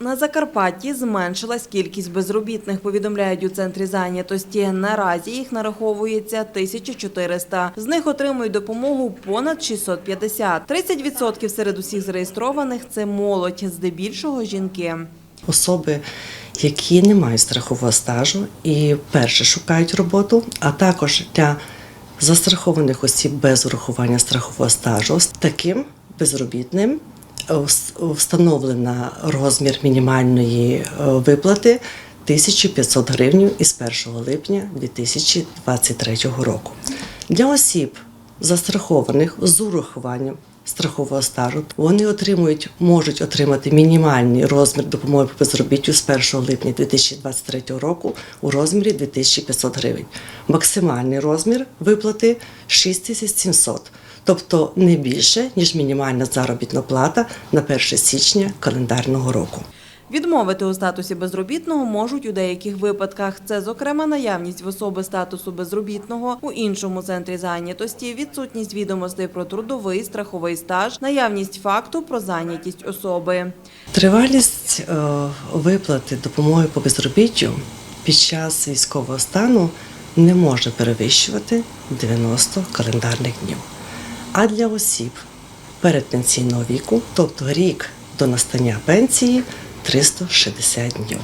На Закарпатті зменшилась кількість безробітних, повідомляють у центрі зайнятості. Наразі їх нараховується 1400. З них отримують допомогу понад 650. 30% серед усіх зареєстрованих – це молодь, здебільшого жінки. особи, які не мають страхового стажу і перше шукають роботу, а також для застрахованих осіб без урахування страхового стажу. Таким безробітним е, встановлена розмір мінімальної е, виплати 1500 гривень із 1 липня 2023 року. Для осіб, застрахованих з урахуванням страхового стажу, вони отримують, можуть отримати мінімальний розмір допомоги по безробіттю з 1 липня 2023 року у розмірі 2500 гривень. Максимальний розмір виплати 6700, тобто не більше, ніж мінімальна заробітна плата на 1 січня календарного року. Відмовити у статусі безробітного можуть у деяких випадках. Це, зокрема, наявність в особи статусу безробітного у іншому центрі зайнятості, відсутність відомостей про трудовий страховий стаж, наявність факту про зайнятість особи. Тривалість е, виплати допомоги по безробіттю під час військового стану не може перевищувати 90 календарних днів. А для осіб передпенсійного віку, тобто рік до настання пенсії, 360 днів.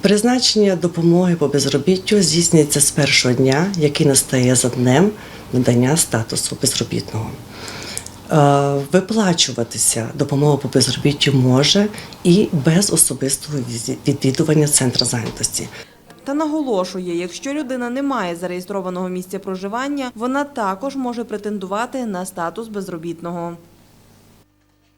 Призначення допомоги по безробіттю здійснюється з першого дня, який настає за днем надання статусу безробітного. Виплачуватися допомога по безробіттю може і без особистого відвідування центру зайнятості. Та наголошує, якщо людина не має зареєстрованого місця проживання, вона також може претендувати на статус безробітного.